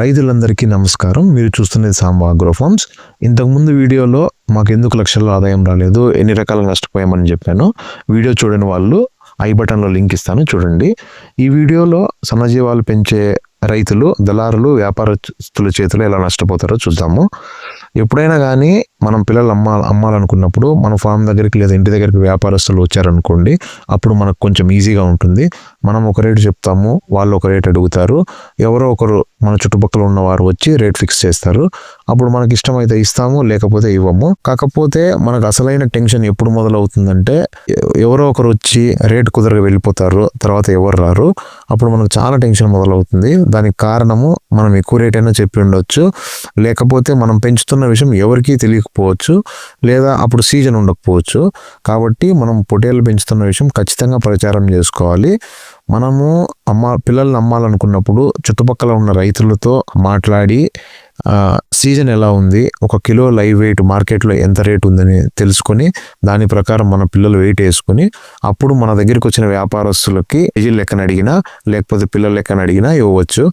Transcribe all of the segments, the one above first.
రైతులందరికీ నమస్కారం. మీరు చూస్తున్నది సాంబా అగ్రోఫార్మ్స్ ఇంతకుముందు వీడియోలో మాకు ఎందుకు లక్షల్లో ఆదాయం రాలేదు ఎన్ని రకాలుగా నష్టపోయామని చెప్పాను. వీడియో చూడని వాళ్ళు ఐ బటన్లో లింక్ ఇస్తాను చూడండి. ఈ వీడియోలో సన్నజీవాలు పెంచే రైతులు దళారులు వ్యాపారస్తుల చేతిలో ఎలా నష్టపోతారో చూద్దాము. ఎప్పుడైనా కానీ మనం పిల్లలు అమ్మ అమ్మాలనుకున్నప్పుడు మన ఫామ్ దగ్గరికి లేదా ఇంటి దగ్గరికి వ్యాపారస్తులు వచ్చారనుకోండి అప్పుడు మనకు కొంచెం ఈజీగా ఉంటుంది. మనం ఒక రేటు చెప్తాము వాళ్ళు ఒక రేట్ అడుగుతారు. ఎవరో ఒకరు మన చుట్టుపక్కల ఉన్నవారు వచ్చి రేట్ ఫిక్స్ చేస్తారు. అప్పుడు మనకి ఇష్టమైతే ఇస్తాము లేకపోతే ఇవ్వము. కాకపోతే మనకు అసలైన టెన్షన్ ఎప్పుడు మొదలవుతుందంటే ఎవరో ఒకరు వచ్చి రేట్ కుదరగా వెళ్ళిపోతారు తర్వాత ఎవరు రారు. అప్పుడు మనకు చాలా టెన్షన్ మొదలవుతుంది. దానికి కారణము మనం ఎక్కువ రేట్ అయినా చెప్పి ఉండొచ్చు. లేకపోతే మనం పెంచుతున్న విషయం ఎవరికీ ఉండకపోవచ్చు లేదా అప్పుడు సీజన్ ఉండకపోవచ్చు. కాబట్టి మనం పొటేలు పెంచుతున్న విషయం ఖచ్చితంగా ప్రచారం చేసుకోవాలి. మనము అమ్మ పిల్లల్ని అమ్మాలనుకున్నప్పుడు చుట్టుపక్కల ఉన్న రైతులతో మాట్లాడి సీజన్ ఎలా ఉంది? ఒక కిలో లైవ్ వెయిట్ మార్కెట్లో ఎంత రేట్ ఉందని తెలుసుకొని దాని ప్రకారం మన పిల్లలు వెయిట్ వేసుకొని అప్పుడు మన దగ్గరికి వచ్చిన వ్యాపారస్తులకి కేజీ లెక్కన అడిగినా లేకపోతే పిల్లల లెక్కన అడిగినా ఇవ్వచ్చు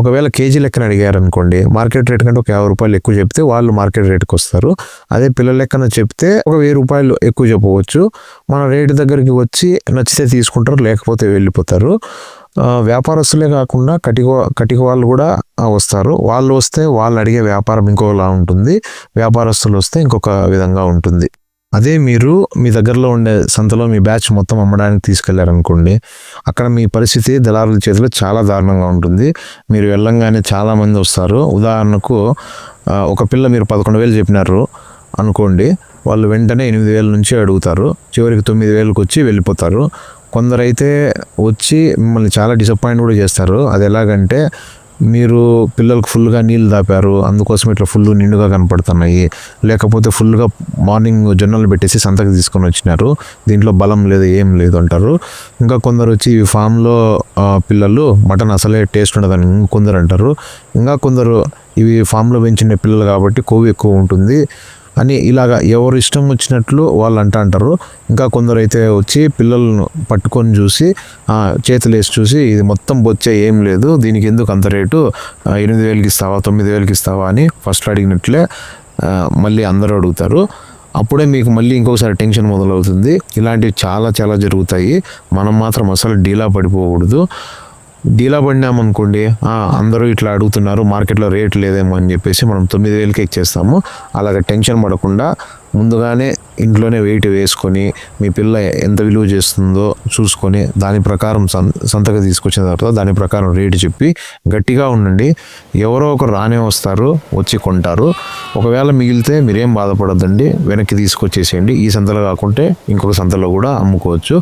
ఒకవేళ కేజీ లెక్కన అడిగారు అనుకోండి మార్కెట్ రేట్ కంటే ఒక యాభై రూపాయలు ఎక్కువ చెప్తే వాళ్ళు మార్కెట్ రేట్కి వస్తారు అదే పిల్లల లెక్కన చెప్తే ఒక వెయ్యి రూపాయలు ఎక్కువ చెప్పవచ్చు. మన రేటు దగ్గరికి వచ్చి నచ్చితే తీసుకుంటారు లేకపోతే వెళ్ళిపోతారు. వ్యాపారస్తులే కాకుండా కటిక కటిక వాళ్ళు కూడా వస్తారు. వాళ్ళు వస్తే వాళ్ళు అడిగే వ్యాపారం ఇంకోలా ఉంటుంది. వ్యాపారస్తులు వస్తే ఇంకొక విధంగా ఉంటుంది. అదే మీరు మీ దగ్గరలో ఉండే సంతలో మీ బ్యాచ్ మొత్తం అమ్మడానికి తీసుకెళ్ళారనుకోండి అక్కడ మీ పరిస్థితి దళారుల చేతిలో చాలా దారుణంగా ఉంటుంది. మీరు వెళ్ళంగానే చాలామంది వస్తారు. ఉదాహరణకు ఒక పిల్ల మీరు పదకొండు వేలు చెప్పినారు అనుకోండి వాళ్ళు వెంటనే ఎనిమిది వేల నుంచి అడుగుతారు. చివరికి తొమ్మిది వేలకు వచ్చి వెళ్ళిపోతారు. కొందరైతే వచ్చి మిమ్మల్ని చాలా డిసప్పాయింట్ కూడా చేస్తారు. అది ఎలాగంటే మీరు పిల్లలకు ఫుల్గా నీళ్ళు దాపారు. అందుకోసం ఇట్లా ఫుల్ నిండుగా కనపడుతున్నాయి. లేకపోతే ఫుల్గా మార్నింగ్ జొన్నలు పెట్టేసి సంతకు తీసుకొని వచ్చినారు. దీంట్లో బలం లేదు ఏం లేదు అంటారు. ఇంకా కొందరు వచ్చి ఈ ఫామ్లో పిల్లలు మటన్ అసలే టేస్ట్ ఉండదని కొందరు అంటారు. ఇంకా కొందరు ఇవి ఫామ్లో పెంచిన పిల్లలు కాబట్టి కొవ్వు ఎక్కువ ఉంటుంది. అని ఇలాగా ఎవరు ఇష్టం వచ్చినట్లు వాళ్ళు అంట అంటారు. ఇంకా కొందరు అయితే వచ్చి పిల్లలను పట్టుకొని చూసి చేతులేసి చేతులు వేసి చూసి ఇది మొత్తం బొచ్చే ఏం లేదు దీనికి ఎందుకు అంత రేటు ఎనిమిది వేలకి ఇస్తావా తొమ్మిది వేలకి ఇస్తావా అని ఫస్ట్ అడిగినట్లే మళ్ళీ అందరూ అడుగుతారు. అప్పుడే మీకు మళ్ళీ ఇంకొకసారి టెన్షన్ మొదలవుతుంది. ఇలాంటివి చాలా చాలా జరుగుతాయి. మనం మాత్రం అసలు డీలా పడిపోకూడదు. డీలా పడినామనుకోండి అందరూ ఇట్లా అడుగుతున్నారు మార్కెట్లో రేట్ లేదేమో అని చెప్పేసి మనం తొమ్మిది వేలకి ఇచ్చేస్తాము. అలాగ టెన్షన్ పడకుండా ముందుగానే ఇంట్లోనే వెయిట్ వేసుకొని మీ పిల్ల ఎంత విలువ చేస్తుందో చూసుకొని దాని ప్రకారం సంతక తీసుకొచ్చిన తర్వాత దాని ప్రకారం రేటు చెప్పి గట్టిగా ఉండండి. ఎవరో ఒకరు రానే వస్తారు వచ్చి కొంటారు. ఒకవేళ మిగిలితే మీరేం బాధపడద్దండి వెనక్కి తీసుకొచ్చేసేయండి. ఈ సంతలో కాకుంటే ఇంకొక సంతలో కూడా అమ్ముకోవచ్చు.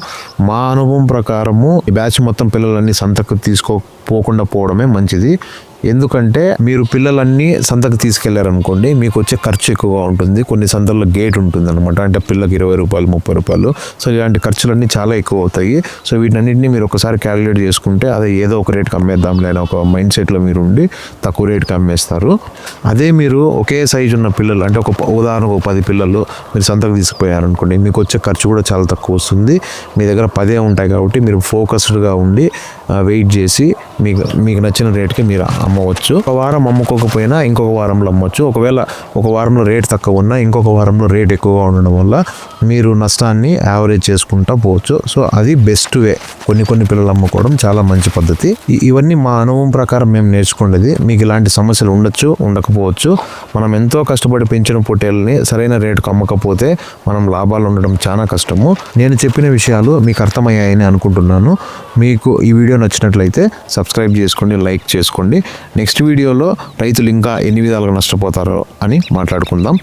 మా అనుభవం ప్రకారము ఈ బ్యాచ్ మొత్తం పిల్లలన్నీ సంతకు తీసుకోపోకుండా పోవడమే మంచిది. ఎందుకంటే మీరు పిల్లలన్నీ సంతకు తీసుకెళ్ళారనుకోండి మీకు వచ్చే ఖర్చు ఎక్కువగా ఉంటుంది. కొన్ని సంతల్లో గేట్ ఉంటుంది అనమాట అంటే పిల్లకి ఇరవై రూపాయలు ముప్పై రూపాయలు. సో ఇలాంటి ఖర్చులన్నీ చాలా ఎక్కువ అవుతాయి సో వీటన్నిటిని మీరు ఒకసారి క్యాలిక్యులేట్ చేసుకుంటే అదే ఏదో ఒక రేట్కి అమ్మేద్దాం లేని ఒక మైండ్ సెట్లో మీరు ఉండి తక్కువ రేట్కి అమ్మేస్తారు. అదే మీరు ఒకే సైజు ఉన్న పిల్లలు అంటే ఒక ఉదాహరణ ఉదాహరణకు ఒక పది పిల్లలు మీరు సంతకు తీసుకుపోయారనుకోండి మీకు వచ్చే ఖర్చు కూడా చాలా తక్కువ వస్తుంది. మీ దగ్గర పదే ఉంటాయి కాబట్టి మీరు ఫోకస్డ్గా ఉండి వెయిట్ చేసి మీకు మీకు నచ్చిన రేట్కి మీరు అమ్మవచ్చు. ఒక వారం అమ్ముకోకపోయినా ఇంకొక వారంలో అమ్మవచ్చు. ఒకవేళ ఒక వారంలో రేట్ తక్కువ ఉన్నా ఇంకొక వారంలో రేట్ ఎక్కువగా ఉండడం వల్ల మీరు నష్టాన్ని యావరేజ్ చేసుకుంటా పోవచ్చు. సో అది బెస్ట్ వే. కొన్ని కొన్ని పిల్లలు అమ్ముకోవడం చాలా మంచి పద్ధతి. ఇవన్నీ మా అనుభవం ప్రకారం మేము నేర్చుకునేది మీకు ఇలాంటి సమస్యలు ఉండొచ్చు ఉండకపోవచ్చు. మనం ఎంతో కష్టపడి పెంచిన పొట్టేళ్ళని సరైన రేటుకు అమ్మకపోతే మనం లాభాలు ఉండడం చాలా కష్టము. నేను చెప్పిన విషయాలు మీకు అర్థమయ్యాయని అనుకుంటున్నాను. మీకు ఈ వీడియో నచ్చినట్లయితే సబ్స్క్రైబ్ చేసుకోండి లైక్ చేసుకోండి. నెక్స్ట్ వీడియోలో రైతులు ఇంకా ఎన్ని విధాలుగా నష్టపోతారో అని మాట్లాడుకుందాం.